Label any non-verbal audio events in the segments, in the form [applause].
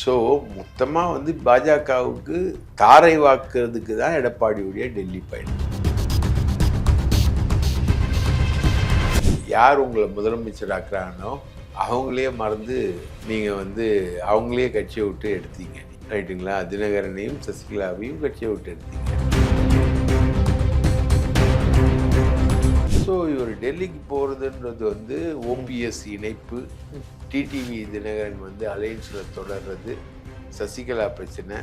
So மொத்தமாக வந்து பாஜகவுக்கு தாரை வாக்குறதுக்கு தான் எடப்பாடியுடைய டெல்லி பயணம். யார் உங்களை முதலமைச்சராக்குறானோ அவங்களே மறந்து நீங்கள் வந்து அவங்களே கட்சியை விட்டு எடுத்தீங்க. ரைட்டுங்களா? தினகரனையும் சசிகலாவையும் கட்சியை விட்டு எடுத்தீங்க. ஸோ இவர் டெல்லிக்கு போகிறதுன்றது வந்து ஓபிஎஸ் இணைப்பு டிடிவி தினகரன் வந்து அலையன்ஸில் தொடர்றது சசிகலா பிரச்சனை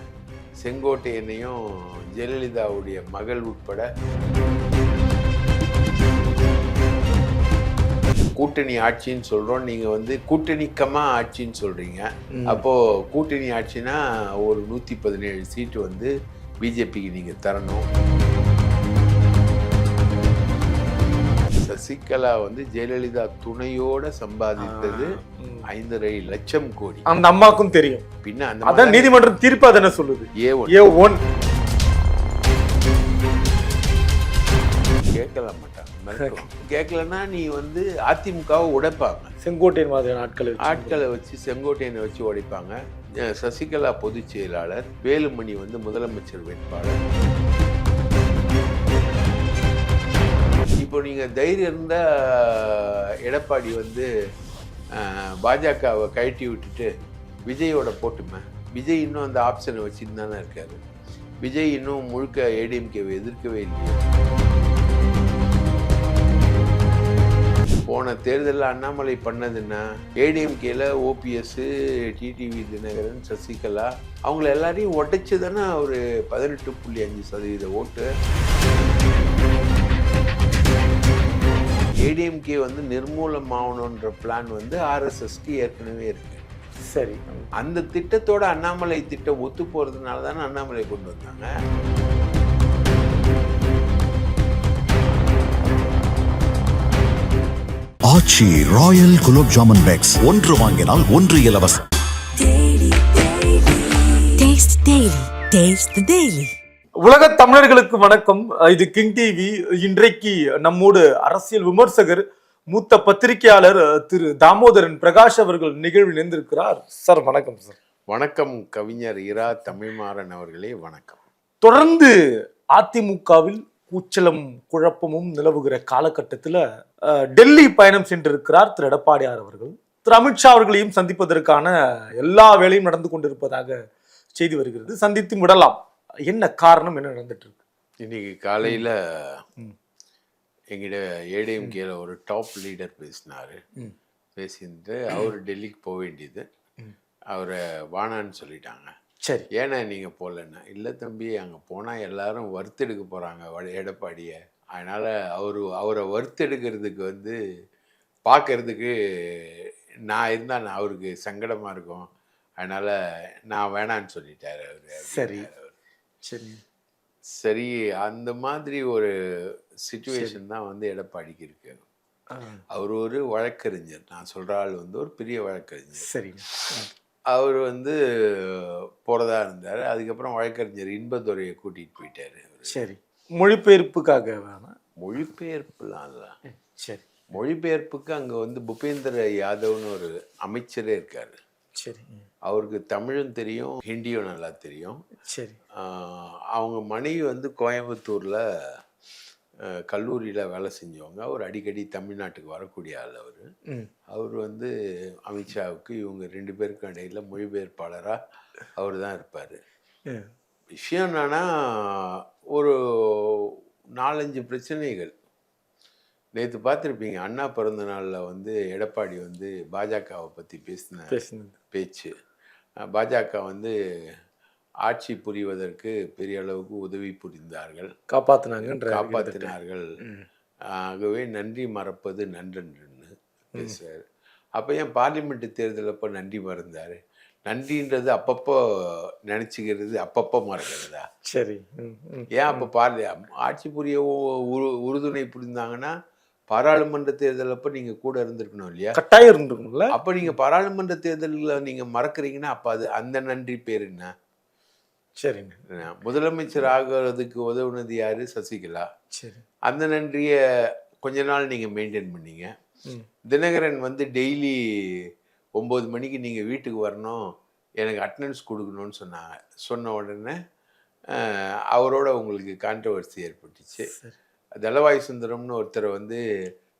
செங்கோட்டையனையும் ஜெயலலிதாவுடைய மகள் உட்பட கூட்டணி ஆட்சின்னு சொல்கிறோம் நீங்கள் வந்து கூட்டணிக்கமா ஆட்சின்னு சொல்கிறீங்க அப்போது கூட்டணி ஆட்சினா ஒரு நூற்றி பதினேழு சீட்டு வந்து பிஜேபிக்கு நீங்கள் தரணும். சசிகலா வந்து ஜெயலலிதா துணையோட சம்பாதித்தது ஐந்தரை லட்சம் கோடி. அந்த அம்மாக்கும் தெரியும். பின்ன அந்த அதான் நீதிமன்றம் தீர்ப்பு அதனை சொல்லுது? A one. A one. கேட்கல மாட்டாங்க. கேட்கலன்னா நீ வந்து அதிமுகவை உடைப்பாங்க. செங்கோட்டையன் மாதிரியான ஆட்கள். ஆட்களை வச்சு செங்கோட்டையனை வச்சு உடைப்பாங்க. சசிகலா பொதுச் செயலாளர் வேலுமணி வந்து முதலமைச்சர் வேட்பாளர். இப்போ நீங்கள் தைரியம் இருந்தால் எடப்பாடி வந்து பாஜகவை கழட்டி விட்டுட்டு விஜயோட போட்டுமே. விஜய் இன்னும் அந்த ஆப்ஷனை வச்சுட்டு தானே இருக்காரு. விஜய் இன்னும் முழுக்க ஏடிஎம்கேவை எதிர்க்கவே இல்லை போன தேர்தலில் அண்ணாமலை பண்ணதுன்னா ஏடிஎம்கேல ஓபிஎஸ் டிடிவி தினகரன் சசிகலா அவங்கள எல்லாரையும் உடைச்சு தானே ஒரு பதினெட்டு புள்ளி அஞ்சு சதவீத ஓட்டு. ஏடிஎம்கே வந்து நிர்மூலமாகணுன்ற பிளான் வந்து ஆர்எஸ்எஸ்க்கு ஏற்கனவே இருக்கு சரி அந்த திட்டத்தோட அண்ணாமலை திட்டம் ஒத்து போறதுனால தானே அண்ணாமலை கொண்டு வந்தாங்க ஆச்சி ராயல் குலோப் ஜாமுன் பேக்ஸ் ஒன்று வாங்கினால் ஒன்று இலவசம் Daily. Taste the Daily. உலக தமிழர்களுக்கு வணக்கம். இது கிங் டிவி. இன்றைக்கு நம்மோடு அரசியல் விமர்சகர் மூத்த பத்திரிகையாளர் திரு தாமோதரன் பிரகாஷ் அவர்கள் நிகழ்வில் இணைந்திருக்கிறார். சார் வணக்கம் சார். வணக்கம் கவிஞர் இரா தமிழ்மாறன் அவர்களே வணக்கம். தொடர்ந்து அதிமுகவில் கூச்சலும் குழப்பமும் நிலவுகிற காலகட்டத்தில் டெல்லி பயணம் சென்றிருக்கிறார் திரு எடப்பாடியார் அவர்கள். திரு அமித்ஷா அவர்களையும் சந்திப்பதற்கான எல்லா வேலையும் நடந்து கொண்டிருப்பதாக செய்தி வருகிறது. சந்தித்து விடலாம். என்ன காரணம் என்ன நடந்துட்டு இருக்கு இன்னைக்கு காலையில. எங்கிட்ட ஏடிஎம்கேல ஒரு டாப் லீடர் பேசினாரு. பேசிட்டு அவர் டெல்லிக்கு போக வேண்டியது. அவரை வானான்னு சொல்லிட்டாங்க. சரி. ஏன்னா நீங்க போகலன்னா இல்லை தம்பி அங்க போனா எல்லாரும் வறுத்தெடுக்க போறாங்க வட- எடப்பாடிய. அதனால அவரு அவரை வறுத்தெடுக்கிறதுக்கு வந்து பார்க்கறதுக்கு நான் இருந்தா நான் அவருக்கு சங்கடமா இருக்கும். அதனால நான் வேணான்னு சொல்லிட்டாரு அவரு. சரி. சரி. சரி அந்த மாதிரி ஒரு சுச்சுவேஷன் தான் வந்து எடப்பாடிக்கு இருக்கு. அவர் ஒரு வழக்கறிஞர். நான் சொல்ற ஆள் வந்து ஒரு பெரிய வழக்கறிஞர். சரி அவர் வந்து போறதா இருந்தார். அதுக்கப்புறம் வழக்கறிஞர் இன்பதுரையை கூட்டிட்டு போயிட்டாரு. சரி. மொழிபெயர்ப்புக்காக வேணாம் மொழிபெயர்ப்புலாம் சரி. மொழிபெயர்ப்புக்கு அங்க வந்து புபேந்திர யாதவ்னு ஒரு அமைச்சரே இருக்காரு. சரி. அவருக்கு தமிழும் தெரியும் ஹிந்தியும் நல்லா தெரியும். சரி. அவங்க மனைவி வந்து கோயம்புத்தூர்ல கல்லூரியில வேலை செஞ்சவங்க. அவர் அடிக்கடி தமிழ்நாட்டுக்கு வரக்கூடிய ஆள் அவர். அவர் வந்து அமித்ஷாவுக்கு இவங்க ரெண்டு பேருக்கும் இடையில மொழிபெயர்ப்பாளரா அவர் தான் இருப்பார். விஷயம் என்னன்னா ஒரு நாலஞ்சு பிரச்சனைகள். நேற்று பார்த்துருப்பீங்க அண்ணா பிறந்த நாளில் வந்து எடப்பாடி வந்து பாஜகவை பற்றி பேசின பேசுனது பேச்சு. பாஜக வந்து ஆட்சி புரிவதற்கு பெரிய அளவுக்கு உதவி புரிந்தார்கள். காப்பாத்தினாங்கன்ற காப்பாற்றினார்கள். ஆகவே நன்றி மறப்பது நன்றென்றுன்னு பேசுறாரு. அப்போ ஏன் பார்லிமெண்ட் தேர்தல் அப்போ நன்றி மறந்தாரு? நன்றின்றது அப்பப்போ நினச்சிக்கிறது அப்பப்போ மறக்கிறதா? சரி. ஏன் அப்போ பார்லி ஆட்சி புரிய உறுதுணை புரிந்தாங்கன்னா பாராளுமன்ற தேர்தல் அப்போ நீங்கள் கூட இருந்திருக்கணும் இல்லையா? கட்டாயம் இருந்திருக்கும்ல அப்போ நீங்கள் பாராளுமன்ற தேர்தலில் நீங்கள் மறக்கிறீங்கன்னா அப்போ அது அந்த நன்றி பேர் என்ன? சரிங்க? முதலமைச்சர் ஆகிறதுக்கு உதவுனது யாரு? சசிகலா. சரி. அந்த நன்றியை கொஞ்ச நாள் நீங்கள் மெயின்டைன் பண்ணீங்க. தினகரன் வந்து டெய்லி ஒம்பது மணிக்கு நீங்கள் வீட்டுக்கு வரணும் எனக்கு அட்டண்டன்ஸ் கொடுக்கணும்னு சொன்னாங்க. சொன்ன உடனே அவரோட உங்களுக்கு கான்ட்ரவர்சி ஏற்பட்டுச்சு. தளவாய் சுந்தரம்னு ஒருத்தரை வந்து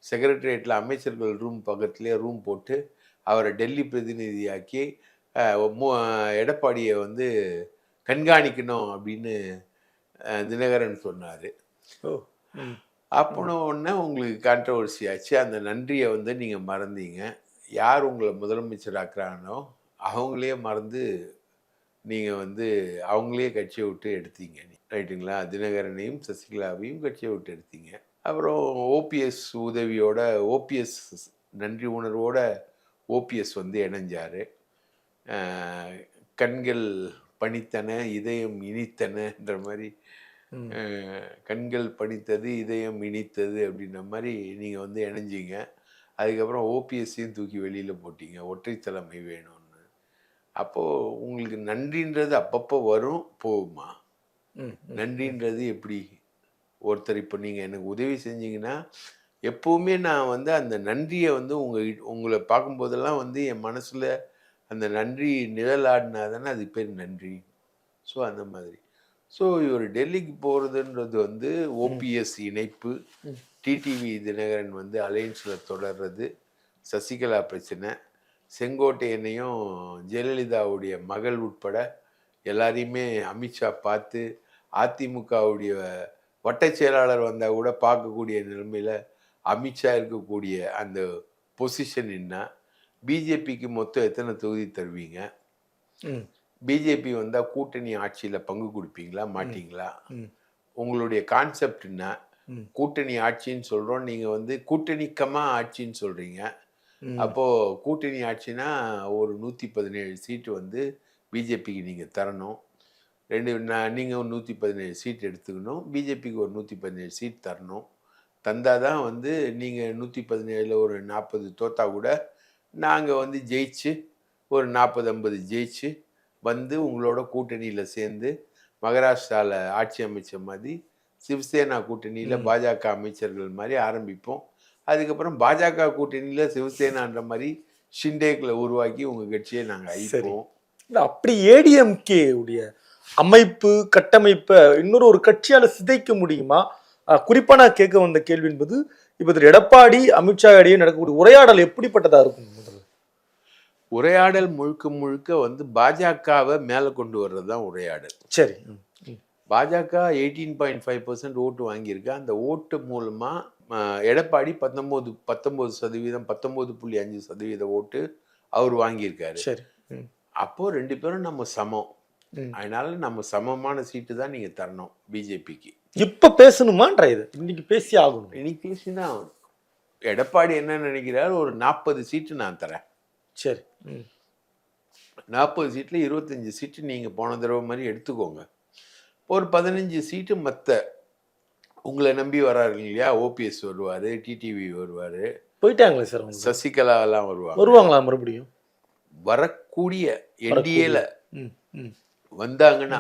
செக்ரட்டரியேட்டில் அமைச்சர்கள் ரூம் பக்கத்துலேயே ரூம் போட்டு அவரை டெல்லி பிரதிநிதியாக்கி எடப்பாடியை வந்து கண்காணிக்கணும் அப்படின்னு தினகரன் சொன்னார். அப்போன உடனே உங்களுக்கு கான்ட்ரவர்சி ஆச்சு. அந்த நன்றியை வந்து நீங்கள் மறந்தீங்க. யார் உங்களை முதலமைச்சர் ஆக்குறானோ அவங்களே மறந்து நீங்கள் வந்து அவங்களே கட்சியை விட்டு எடுத்தீங்க. ரைட்டுங்களா? தினகரனையும் சசிகலாவையும் கட்சியை விட்டு எடுத்தீங்க. அப்புறம் ஓபிஎஸ் உதவியோட ஓபிஎஸ் நன்றி உணர்வோட ஓபிஎஸ் வந்து இணைஞ்சார். கண்கள் பணித்தன இதயம் இனித்தனன்ற மாதிரி கண்கள் பணித்தது இதயம் இனித்தது அப்படின்ற மாதிரி நீங்கள் வந்து இணைஞ்சீங்க. அதுக்கப்புறம் ஓபிஎஸ்ஸையும் தூக்கி வெளியில் போட்டீங்க. ஒற்றை தலைமை வேணும்னு. அப்போது உங்களுக்கு நன்றின்றது அப்பப்போ வரும் போகுமா. நன்றின்றது எப்படி? ஒருத்தர் இப்போ நீங்கள் எனக்கு உதவி செஞ்சீங்கன்னா எப்போவுமே நான் வந்து அந்த நன்றியை வந்து உங்கள் உங்களை பார்க்கும்போதெல்லாம் வந்து என் மனசில் அந்த நன்றி நிழலாடினா தானே அது பேர் நன்றி. ஸோ அந்த மாதிரி. ஸோ இவர் டெல்லிக்கு போகிறதுன்றது வந்து ஓபிஎஸ் இணைப்பு. டிடிவி தினகரன் வந்து அலையன்ஸில் தொடர்றது சசிகலா பிரச்சனை. செங்கோட்டையனையும் ஜெயலலிதாவுடைய மகள் உட்பட எல்லாரையுமே அமித்ஷா பார்த்து அதிமுகவுடைய வட்டச் செயலாளர் வந்தால் கூட பார்க்கக்கூடிய நிலைமையில் அமித்ஷா இருக்கக்கூடிய அந்த பொசிஷன் என்ன? பிஜேபிக்கு மொத்தம் எத்தனை தொகுதி தருவீங்க. பிஜேபி வந்தால் கூட்டணி ஆட்சியில் பங்கு கொடுப்பீங்களா? மாட்டீங்களா. உங்களுடைய கான்செப்ட் என்ன. கூட்டணி ஆட்சின்னு சொல்கிறோம் நீங்கள் வந்து கூட்டணிக்கமா ஆட்சின்னு சொல்கிறீங்க ம். அப்போது கூட்டணி ஆட்சினா ஒரு நூற்றி பதினேழு சீட்டு வந்து பிஜேபிக்கு நீங்கள் தரணும். ரெண்டு நான் நீங்கள் ஒரு நூற்றி பதினேழு சீட் எடுத்துக்கணும். பிஜேபிக்கு ஒரு நூற்றி பதினேழு சீட் தரணும். தந்தால் தான் வந்து நீங்கள் நூற்றி பதினேழில் ஒரு நாற்பது தோத்தா கூட நாங்கள் வந்து ஜெயிச்சு ஒரு நாற்பது ஐம்பது ஜெயிச்சு வந்து உங்களோட கூட்டணியில் சேர்ந்து மகாராஷ்டிராவில் ஆட்சி அமைச்ச மாதிரி சிவசேனா கூட்டணியில் பாஜக அமைச்சர்கள் மாதிரி ஆரம்பிப்போம். அதுக்கப்புறம் பாஜக கூட்டணியில் சிவசேனான்ற மாதிரி ஷிண்டேக்கில் உருவாக்கி உங்கள் கட்சியை நாங்கள் அழிப்போம். இல்ல அப்படி ஏடிஎம்கே உடைய அமைப்பு கட்டமைப்பை இன்னொரு ஒரு கட்சியால சிதைக்க முடியுமா? அஹ் குறிப்பா நான் கேட்க வந்த கேள்வி என்பது இப்ப திரு எடப்பாடி அமித்ஷா இடையே நடக்கக்கூடிய உரையாடல் எப்படிப்பட்டதா இருக்கும் முதல்ல? உரையாடல் முழுக்க முழுக்க வந்து பாஜகவை மேலே கொண்டு வர்றது தான் உரையாடல். சரி. பாஜக எயிட்டீன் பாயிண்ட் ஃபைவ் பர்சன்ட் ஓட்டு வாங்கியிருக்கு. அந்த ஓட்டு மூலமாக எடப்பாடி பத்தொம்போது பத்தொம்போது சதவீதம் பத்தொம்போது புள்ளி அஞ்சு சதவீத ஓட்டு அவர் வாங்கியிருக்காரு. சரி. ம், அப்போ ரெண்டு பேரும் நம்ம சமம். அதனால நம்ம சமமான சீட்டு தான் நீங்கள் தரணும் பிஜேபிக்கு. இப்ப பேசணுமான்ற இது. இன்னைக்கு பேசி ஆகணும். இன்னைக்கு பேசினா எடப்பாடி என்ன நினைக்கிறார்? ஒரு நாற்பது சீட்டு நான் தரேன். சரி. நாற்பது சீட்டில் இருபத்தஞ்சி சீட்டு நீங்கள் போன தடவை மாதிரி எடுத்துக்கோங்க. ஒரு பதினஞ்சு சீட்டு மற்ற உங்களை நம்பி வராரு இல்லையா? ஓபிஎஸ் வருவார் டிடிவி வருவார். போயிட்டாங்களே சார் சசிகலாலாம் வருவாங்க. வருவாங்களா மறுபடியும்? வரக்கூடிய என்டிஏல வந்தாங்கன்னா.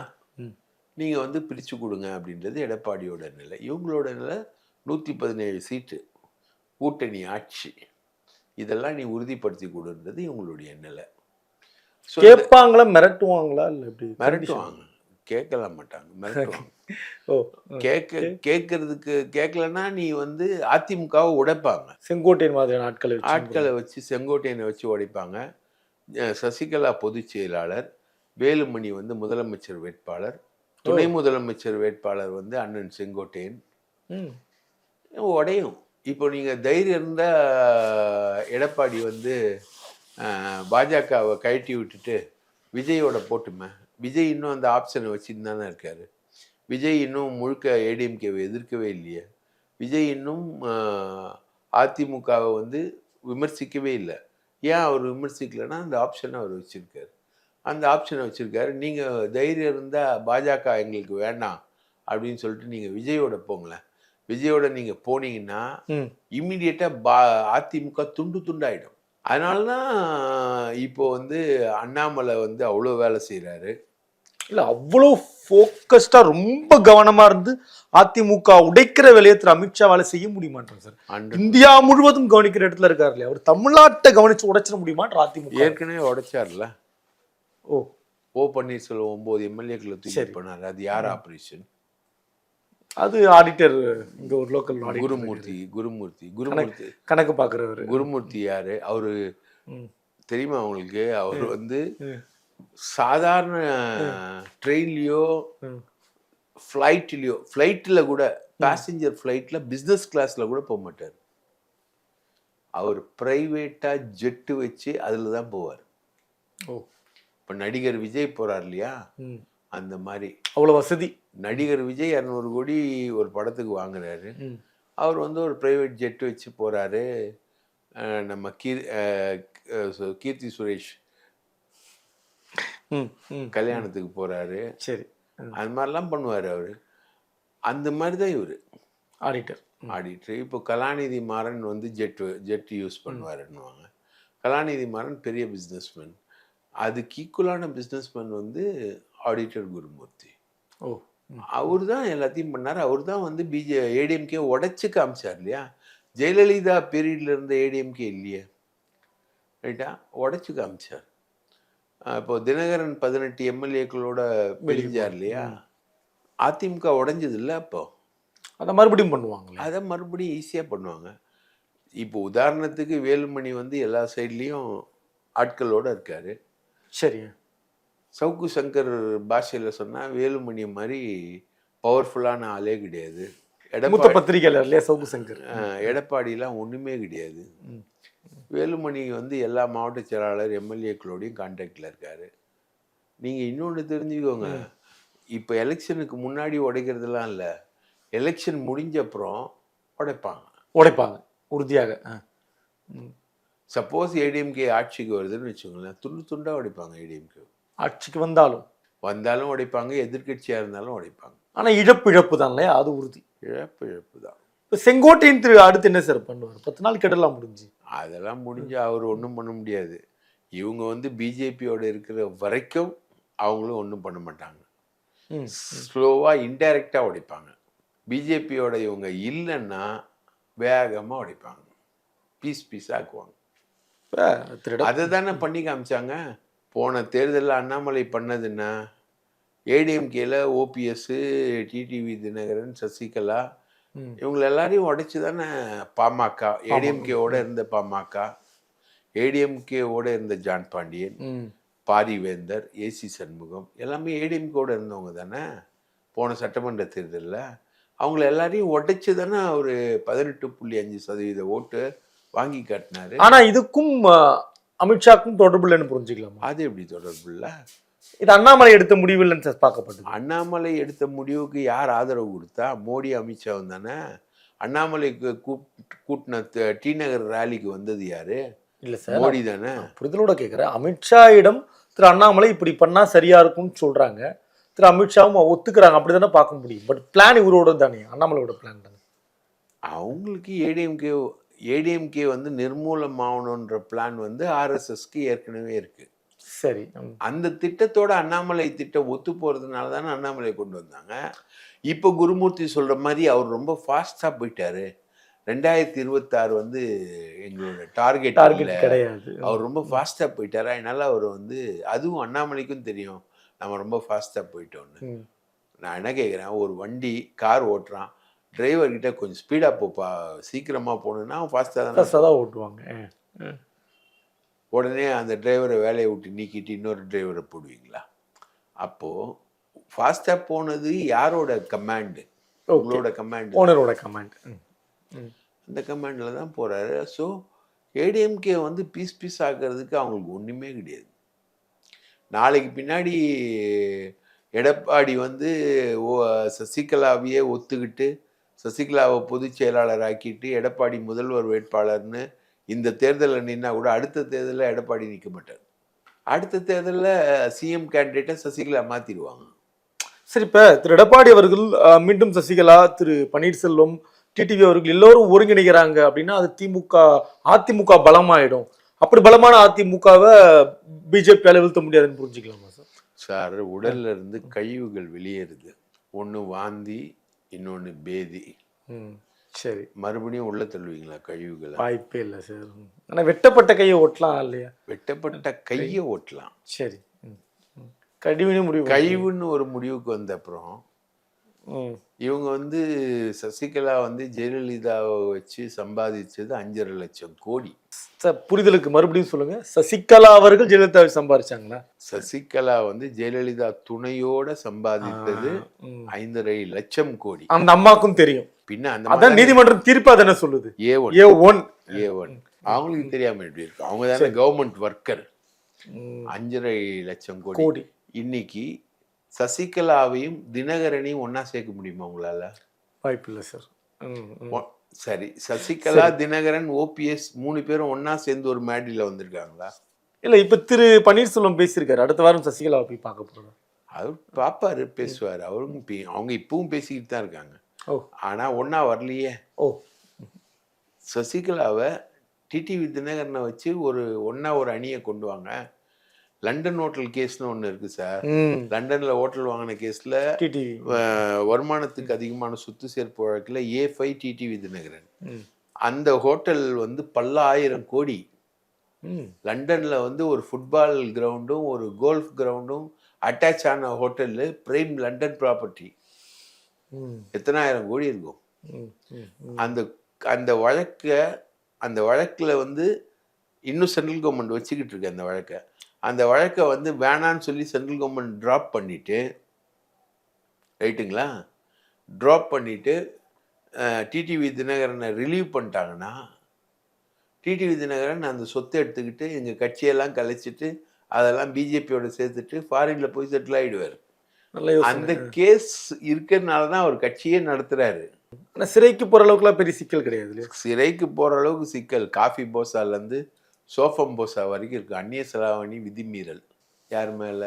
நீங்கள் வந்து பிரித்து கொடுங்க அப்படின்றது எடப்பாடியோட நிலை. இவங்களோட நிலை நூற்றி பதினேழு சீட்டு கூட்டணி ஆட்சி. இதெல்லாம் நீ உறுதிப்படுத்தி கொடுன்றது இவங்களுடைய நிலை. கேட்பாங்களா மிரட்டுவாங்களா இல்ல எப்படி? மிரட்டுவாங்க. கேட்கல மாட்டாங்க [laughs] ஓ கேட்க கேட்கறதுக்கு கேட்கலன்னா நீ வந்து அதிமுகவை உடைப்பாங்க. செங்கோட்டையன் மாதிரியான ஆட்களை ஆட்களை வச்சு செங்கோட்டையனை வச்சு உடைப்பாங்க. சசிகலா பொதுச் செயலாளர் வேலுமணி வந்து முதலமைச்சர் வேட்பாளர் துணை முதலமைச்சர் வேட்பாளர் வந்து அண்ணன் செங்கோட்டையன். ம், உடையும். இப்போ நீங்கள் தைரியம் இருந்தால் எடப்பாடி வந்து பாஜகவை கழட்டி விட்டுட்டு விஜயோட போட்டுமே. விஜய் இன்னும் அந்த ஆப்ஷனை வச்சுட்டு தானே இருக்காரு. விஜய் இன்னும் முழுக்க ஏடிஎம்கேவை எதிர்க்கவே இல்லையே. விஜய் இன்னும் அதிமுகவை வந்து விமர்சிக்கவே இல்லை. ஏன் அவர் விமர்சிக்கலைன்னா அந்த ஆப்ஷனை அவர் வச்சுருக்காரு. அந்த ஆப்ஷனை வச்சுருக்காரு. நீங்கள் தைரியம் இருந்தால் பாஜக எங்களுக்கு வேண்டாம் அப்படின்னு சொல்லிட்டு நீங்கள் விஜயோட போங்களேன். விஜயோட நீங்கள் போனீங்கன்னா. இம்மிடியட்டாக பா அதிமுக துண்டு துண்டாயிடும். அதனால தான் இப்போ வந்து அண்ணாமலை வந்து அவ்வளோ வேலை செய்கிறாரு இல்ல அவ்வளோ ஃபோக்கஸ்டா ரொம்ப கவனமா இருந்து அதிமுக உடைக்கிற வேலையை திரு அமித்ஷாவால செய்ய முடியுமான்றாங்க சார். அண்ட் இந்தியா முழுவதும் கவனிக்கிற இடத்துல இருக்காரு இல்லையா? அவர் தமிழ்நாட்டை கவனிச்சு உடைச்சிட முடியுமான்ற அதிமுக. ஏற்கனவே உடைச்சார்ல. ஓ. ஓ பன்னீர்செல்வம் ஒன்பது எம்எல்ஏக்களை தூக்கி. பண்ணாரு அது யார் ஆபரேஷன் அது ஆடிட்டர் இங்க ஒரு லோக்கல் குருமூர்த்தி குருமூர்த்தி குருமூர்த்தி. கணக்கு பாக்குறவர் குருமூர்த்தி யாரு? அவரு. தெரியுமா அவங்களுக்கு அவர் வந்து சாதாரண ட்ரெயின்லயோ. ஃப்ளைட்லயோ ஃப்ளைட்டில் கூட பேசஞ்சர் ஃப்ளைட்டில் பிஸ்னஸ் கிளாஸில் கூட போக மாட்டார். அவர் ப்ரைவேட்டாக ஜெட்டு வச்சு அதில் தான் போவார். ஓ. இப்போ நடிகர் விஜய் போறார் இல்லையா. அந்த மாதிரி. அவ்வளவு வசதி. நடிகர் விஜய் இரநூறு கோடி ஒரு படத்துக்கு வாங்குறாரு. அவர் வந்து ஒரு ப்ரைவேட் ஜெட் வச்சு போறாரு. அஹ் நம்ம சு- கீர்த்தி சுரேஷ். கல்யாணத்துக்கு போறாரு. சரி. அது மாதிரிலாம் பண்ணுவார் அவர். அந்த மாதிரி தான் இவர் ஆடிட்டர் ஆடிட்ரு இப்போ கலாநிதி மாறன் வந்து ஜெட் ஜெட் யூஸ் பண்ணுவாருன்னுவாங்க. கலாநிதி மாறன் பெரிய பிஸ்னஸ்மேன் அதுக்கு ஈக்குவலான பிஸ்னஸ்மேன் வந்து ஆடிட்டர் குருமூர்த்தி. ஓ அவர் தான் எல்லாத்தையும் பண்ணார். அவர் தான் வந்து பிஜே ஏடிஎம்கே உடைச்சு காமிச்சார் இல்லையா? ஜெயலலிதா பீரியட்ல இருந்த ஏடிஎம்கே இல்லையே. ரைட்டா உடைச்சு காமிச்சார். இப்போ தினகரன் பதினெட்டு எம்எல்ஏக்களோட வெளிஞ்சார் இல்லையா? அதிமுக உடைஞ்சது இல்லை அப்போ? அதை மறுபடியும் பண்ணுவாங்களே? அதை மறுபடியும் ஈஸியாக பண்ணுவாங்க. இப்போ உதாரணத்துக்கு வேலுமணி வந்து எல்லா சைட்லேயும் ஆட்களோட இருக்காரு. சரி. சவுக்கு சங்கர் பாஷையில் சொன்னால் வேலுமணி மாதிரி பவர்ஃபுல்லான ஆளே கிடையாது. எடப்பாடி பத்திரிகையாளர் இல்லையா சவுக்கு சங்கர். அஹ், எடப்பாடிலாம் ஒன்றுமே கிடையாது. ம். வேலுமணி வந்து எல்லா மாவட்ட செயலாளர் எம்எல்ஏக்களோடையும் கான்டாக்டில் இருக்காரு. நீங்கள் இன்னொன்று தெரிஞ்சுக்கோங்க. இப்போ எலெக்ஷனுக்கு முன்னாடி உடைக்கிறதுலாம் இல்லை. எலெக்ஷன் முடிஞ்ச அப்புறம் உடைப்பாங்க. உடைப்பாங்க. உறுதியாக. ஆ. ம். சப்போஸ் ஏடிஎம்கே ஆட்சிக்கு வருதுன்னு வச்சுக்கோங்களேன். துண்டு துண்டாக உடைப்பாங்க ஏடிஎம்கே ஆட்சிக்கு வந்தாலும். வந்தாலும் உடைப்பாங்க எதிர்க்கட்சியாக இருந்தாலும் உடைப்பாங்க. ஆனா இழப்பு இழப்பு தான் இல்லையா? அது உறுதி. இழப்பு இழப்பு தான் இப்ப செங்கோட்டையன் திரு அடுத்து என்ன சார் பண்ணுவார்? பத்து நாள் கெடலாம் முடிஞ்சு. அதெல்லாம் முடிஞ்சு அவர் ஒன்றும் பண்ண முடியாது. இவங்க வந்து பிஜேபியோட இருக்கிற வரைக்கும் அவங்களும் ஒன்றும் பண்ண மாட்டாங்க. ஸ்லோவாக இன்டைரக்டாக உடைப்பாங்க. பிஜேபியோட இவங்க இல்லைன்னா வேகமாக உடைப்பாங்க. பீஸ் பீஸ் ஆக்குவாங்க அதை தானே பண்ணி காமிச்சாங்க? போன தேர்தலில் அண்ணாமலை பண்ணதுன்னா ஏடிஎம்கேல ஓபிஎஸ் டிடிவி தினகரன் சசிகலா. இவங்களை எல்லாரையும் உடைச்சு தானே பாமக ஏடிஎம்கேவோட இருந்த பாமக ஏடிஎம்கேவோட இருந்த ஜான் பாண்டியன். பாரிவேந்தர் ஏசி சண்முகம் எல்லாமே ஏடிஎம்கேவோட இருந்தவங்க தானே? போன சட்டமன்ற தேர்தலில். அவங்கள எல்லாரையும் உடைச்சு தானே ஒரு பதினெட்டு புள்ளி அஞ்சு சதவீத ஓட்டு வாங்கி காட்டினாரு. ஆனா இதுக்கும் அமித்ஷாக்கும் தொடர்பு இல்லைன்னு புரிஞ்சுக்கலாமா? அது எப்படி தொடர்பு இல்லை? இது அண்ணாமலை எடுத்த முடிவு இல்லைன்னு சார் பார்க்கப்பட்டது. அண்ணாமலை எடுத்த முடிவுக்கு யார் ஆதரவு கொடுத்தா? மோடி அமித்ஷாவும் தானே அண்ணாமலைக்கு கூட்டின டி நகர் ரேலிக்கு வந்தது யாரு? இல்ல சார் மோடி தானே? புரிதலோட கேட்குறேன் அமித்ஷாயிடம் திரு அண்ணாமலை இப்படி பண்ணா சரியா இருக்கும்னு சொல்றாங்க. திரு அமித்ஷாவும் ஒத்துக்கிறாங்க. அப்படிதானே பார்க்க முடியும். பட் பிளான் இவரோட தானே. அண்ணாமலையோட பிளான் தானே. அவங்களுக்கு ஏடிஎம்கே ஏடிஎம்கே வந்து நிர்மூலம் ஆகணுன்ற பிளான் வந்து ஆர்எஸ்எஸ்க்கு ஏற்கனவே இருக்கு. சரி. அந்த திட்டத்தோட அண்ணாமலை திட்டம் ஒத்து போறதுனால தானே அண்ணாமலை கொண்டு வந்தாங்க. இப்போ குருமூர்த்தி சொல்ற மாதிரி அவர் ரொம்ப ஃபாஸ்டா போயிட்டாரு. ரெண்டாயிரத்தி இருபத்தாறு வந்து எங்களோட டார்கெட் டார்கெட் கிடையாது. அவர் ரொம்ப ஃபாஸ்ட்டாக போயிட்டாரு. அதனால அவர் வந்து அதுவும் அண்ணாமலைக்கும் தெரியும். நம்ம ரொம்ப ஃபாஸ்ட்டாக போயிட்டோன்னு. நான் என்ன கேட்குறேன் ஒரு வண்டி கார் ஓட்டுறான். டிரைவர் கிட்ட கொஞ்சம் ஸ்பீடாக போப்பா. சீக்கிரமாக போகணுன்னா அவன் ஃபாஸ்ட்டாக தானே ஆ தான் ஓட்டுவாங்க. உடனே அந்த டிரைவரை வேலையை விட்டு நீக்கிட்டு இன்னொரு டிரைவரை போடுவீங்களா? அப்போது ஃபாஸ்ட்டாக போனது யாரோட கமாண்டு. உங்களோட கமாண்டு ஓனரோட கமாண்ட் அந்த கமாண்டில் தான் போகிறாரு ஸோ ஏடிஎம்கே வந்து பீஸ் பீஸ் ஆக்கிறதுக்கு அவங்களுக்கு ஒன்றுமே கிடையாது. நாளைக்கு பின்னாடி எடப்பாடி வந்து ஓ- சசிகலாவையே ஒத்துக்கிட்டு சசிகலாவை பொதுச் செயலாளர் ஆக்கிட்டு எடப்பாடி முதல்வர் வேட்பாளர்னு இந்த தேர்தலில் நின்னா கூட அடுத்த தேர்தலில் எடப்பாடி நிற்க மாட்டார் அடுத்த தேர்தலில் சிஎம் கேண்டிடேட்டை சசிகலா மாற்றிடுவாங்க சரி இப்ப திரு எடப்பாடி அவர்கள் மீண்டும் சசிகலா திரு பன்னீர்செல்வம் டிடிவி அவர்கள் எல்லோரும் ஒருங்கிணைக்கிறாங்க அப்படின்னா அது திமுக அதிமுக பலமாயிடும். அப்படி பலமான அதிமுகவை பிஜேபி வீழ்த்த முடியாதுன்னு புரிஞ்சுக்கலாமா சார்? சார் உடல்ல இருந்து கழிவுகள் வெளியேறுது. ஒன்று வாந்தி இன்னொன்று பேதி. சரி. மறுபடியும் உள்ள தள்ளுவீங்களா கழிவுகளை? வாய்ப்பே இல்லை சார். ஆனா வெட்டப்பட்ட கையை ஓட்டலாம் இல்லையா? வெட்டப்பட்ட கையை ஓட்டலாம். சரி. கழிவுன்னு முடிவு கழிவுன்னு ஒரு முடிவுக்கு வந்த அப்புறம். இவங்க வந்து சசிகலா வந்து ஜெயலலிதாவை வச்சு சம்பாதிச்சது அஞ்சரை லட்சம் கோடி. புரிதலுக்கு மறுபடியும் சொல்லுங்க. சசிகலா அவர்கள் ஜெயலலிதாவை சம்பாரிச்சாங்களா? சசிகலா வந்து ஜெயலலிதா துணையோட சம்பாதித்தது. ஐந்தரை லட்சம் கோடி. அந்த அம்மாக்கும் தெரியும். பின்ன அந்த அதான் நீதிமன்றம் தீர்ப்பு அதை என்ன சொல்லுது? A one. A one. A one. அவங்களுக்கு தெரியாம எப்படி இருக்கு? அவங்க தானே கவர்மெண்ட் ஒர்க்கர் அஞ்சரை லட்சம் கோடி. இன்னைக்கு சசிகலாவையும் தினகரனையும் ஒண்ணா சேர்க்க முடியுமா உங்களால? வாய்ப்பு இல்லை சார் சரி. சசிகலா தினகரன் ஓபிஎஸ் மூணு பேரும் ஒண்ணா சேர்ந்து ஒரு மேடையில வந்திருக்காங்களா? இல்ல இப்ப திரு பன்னீர்செல்வம் பேசியிருக்காரு. அடுத்த வாரம் சசிகலாவை போய் பார்க்க போறோம். அவர் பாப்பாரு பேசுவாரு. அவரும் பே- அவங்க இப்பவும் பேசிக்கிட்டு தான் இருக்காங்க. ஓ. ஆனா ஒண்ணா வரலையே. ஓ. சசிகலாவை டிடிவி தினகரனை வச்சு ஒரு ஒண்ணா ஒரு அணியை கொண்டு வாங்க. லண்டன் ஹோட்டல் கேஸ்னு ஒண்ணு இருக்கு சார். லண்டன்ல ஹோட்டல் வாங்கின கேஸ்ல வருமானத்துக்கு அதிகமான சொத்து சேர்ப்பு வழக்கில் ஏ ஃபைவ் டிடிவி தினகரன் ம். அந்த ஹோட்டல் வந்து பல்லாயிரம் கோடி. லண்டன்ல வந்து ஒரு ஃபுட்பால் கிரவுண்டும் ஒரு கோல்ஃப் கிரவுண்டும் அட்டாச் ஆன ஹோட்டலு பிரைம் லண்டன் ப்ராப்பர்ட்டி. எத்தனாயிரம் கோடி இருக்கும். அந்த அந்த வழக்கை அந்த வழக்கில் வந்து இன்னும் சென்ட்ரல் கவர்மெண்ட் வச்சுக்கிட்டு இருக்கு அந்த வழக்கை. அந்த வழக்கை வந்து வேணான்னு சொல்லி சென்ட்ரல் கவர்மெண்ட் ட்ராப் பண்ணிட்டு ரைட்டுங்களா? ட்ராப் பண்ணிட்டு டிடிவி தினகரனை ரிலீவ் பண்ணிட்டாங்கன்னா டிடிவி தினகரன் அந்த சொத்தை எடுத்துக்கிட்டு எங்கள் கட்சியெல்லாம் கலைச்சிட்டு அதெல்லாம் பிஜேபியோட சேர்த்துட்டு ஃபாரின்ல போய் செட்டில் யோசனை. அந்த கேஸ் இருக்கிறதுனால தான் அவர் கட்சியே நடத்துறாரு. ஆனா சிறைக்கு போற அளவுக்குலாம் பெரிய சிக்கல் கிடையாது சிறைக்கு போற அளவுக்கு சிக்கல். காஃபி போசால இருந்து சோஃபம் போசா வரைக்கும் இருக்கு. அந்நிய செலாவணி விதிமீறல் யார் மேல?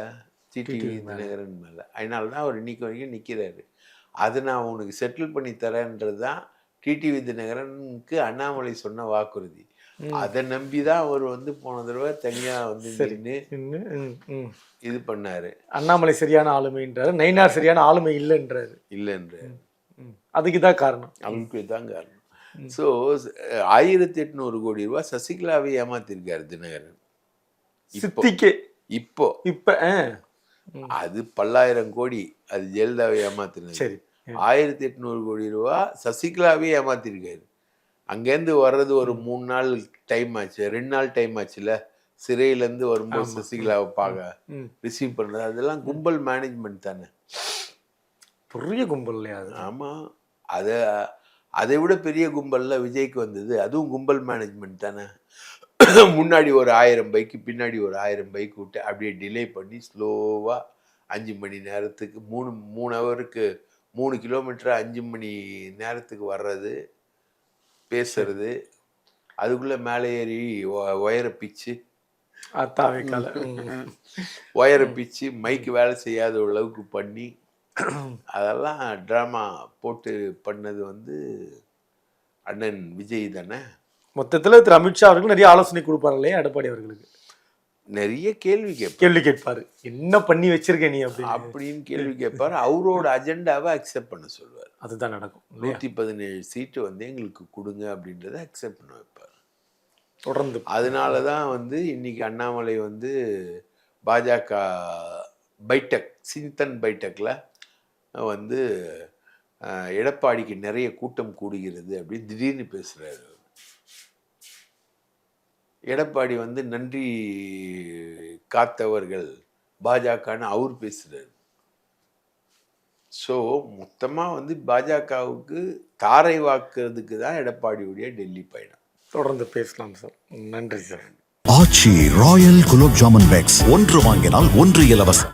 டிடிவி தினகரன் மேல. அதனால தான் அவர் இன்னைக்கு வரைக்கும் நிக்கிறாரு. அது நான் உனக்கு செட்டில் பண்ணி தரேன்றது தான் டிடிவி தினகரனுக்கு அண்ணாமலை சொன்ன வாக்குறுதி. அதை நம்பி தான் அவர் வந்து போன தடவை தனியா வந்து ம். இது பண்ணாரு. அண்ணாமலை சரியான ஆளுமைன்றாரு. நயினார் சரியான ஆளுமை இல்லைன்றாரு. இல்லைன்ற ம். அதுக்கு தான் காரணம். அவங்களுக்கு தான் காரணம். ஸோ ஆயிரத்தி எட்நூறு கோடி ரூபாய் சசிகலாவை ஏமாத்திருக்காரு தினகரன். சித்திக்கே. இப்போ. இப்ப அது பல்லாயிரம் கோடி அது ஜெயலலிதாவை ஏமாத்தினது. சரி ஆயிரத்தி எட்நூறு கோடி ரூபா சசிகலாவே ஏமாத்திருக்காரு. அங்கேருந்து வர்றது ஒரு மூணு நாள் டைம் ஆச்சு. ரெண்டு நாள் டைம் ஆச்சுல. சிறையிலேருந்து வரும்போது சசிகலாவை பார்க்க. ரிசீவ் பண்ணுறது அதெல்லாம் கும்பல் மேனேஜ்மெண்ட் தானே. பெரிய கும்பல் இல்லையா அது? ஆமாம் அதை அதை விட பெரிய கும்பல்ல விஜய்க்கு வந்தது அதுவும் கும்பல் மேனேஜ்மெண்ட் தானே. முன்னாடி ஒரு ஆயிரம் பைக்கு பின்னாடி ஒரு ஆயிரம் பைக் விட்டு அப்படியே டிலே பண்ணி ஸ்லோவாக அஞ்சு மணி நேரத்துக்கு மூணு மூணு ஹவருக்கு மூணு கிலோமீட்டர் அஞ்சு மணி நேரத்துக்கு வர்றது பேசுறது அதுக்குள்ளே மேலே ஏறி ஒயரை பிச்சு. ஒயரை பிச்சு மைக்கு வேலை செய்யாத அளவுக்கு பண்ணி அதெல்லாம் ட்ராமா போட்டு பண்ணது வந்து அண்ணன் விஜய் தானே? மொத்தத்துல திரு அமித்ஷா அவர்கள் நிறைய ஆலோசனை கொடுப்பாரு இல்லையா எடப்பாடி அவர்களுக்கு? நிறைய கேள்வி கேட்பார். கேள்வி கேட்பாரு. என்ன பண்ணி வச்சிருக்க நீ? அப்படின்னு. அப்படின்னு கேள்வி கேட்பார். அவரோட அஜெண்டாவை அக்செப்ட் பண்ண சொல்லுவார். அதுதான் நடக்கும் நூற்றி பதினேழு சீட்டு வந்து எங்களுக்கு கொடுங்க அப்படின்றத அக்செப்ட் பண்ண வைப்பார். தொடர்ந்து. அதனால தான் வந்து இன்னைக்கு அண்ணாமலை வந்து பாஜக பைடெக் சிந்தன் பைடெக்கில் வந்து எடப்பாடிக்கு நிறைய கூட்டம் கூடுகிறது அப்படின்னு திடீர்னு பேசுகிறாரு எடப்பாடி வந்து நன்றி காத்தவர்கள் பாஜகன்னு அவர் பேசுகிறார் ஸோ மொத்தமாக வந்து பாஜகவுக்கு தாரை வாக்குறதுக்கு தான் எடப்பாடியுடைய டெல்லி பயணம். தொடர்ந்து பேசலாம் சார். நன்றி sir. Aachi royal gulab jamun packs. ஒன்று வாங்கினால் ஒன்று இலவசம்.